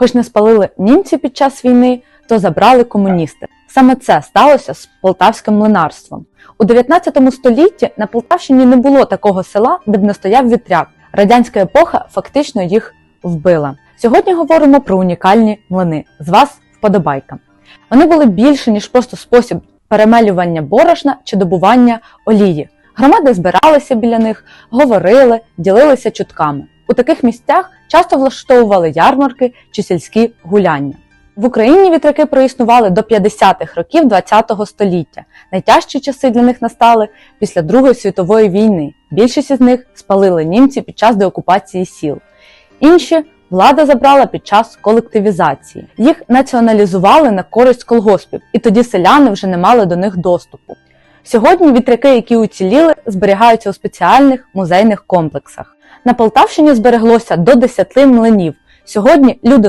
Хоч не спалили німці під час війни, то забрали комуністи. Саме це сталося з полтавським млинарством. У 19 столітті на Полтавщині не було такого села, де б не стояв вітряк. Радянська епоха фактично їх вбила. Сьогодні говоримо про унікальні млини. З вас вподобайка. Вони були більше, ніж просто спосіб перемелювання борошна чи добування олії. Громади збиралися біля них, говорили, ділилися чутками. У таких місцях часто влаштовували ярмарки чи сільські гуляння. В Україні вітряки проіснували до 50-х років ХХ століття. Найтяжчі часи для них настали після Другої світової війни. Більшість із них спалили німці під час деокупації сіл. Інші влада забрала під час колективізації. Їх націоналізували на користь колгоспів, і тоді селяни вже не мали до них доступу. Сьогодні вітряки, які уціліли, зберігаються у спеціальних музейних комплексах. На Полтавщині збереглося до 10 млинів. Сьогодні люди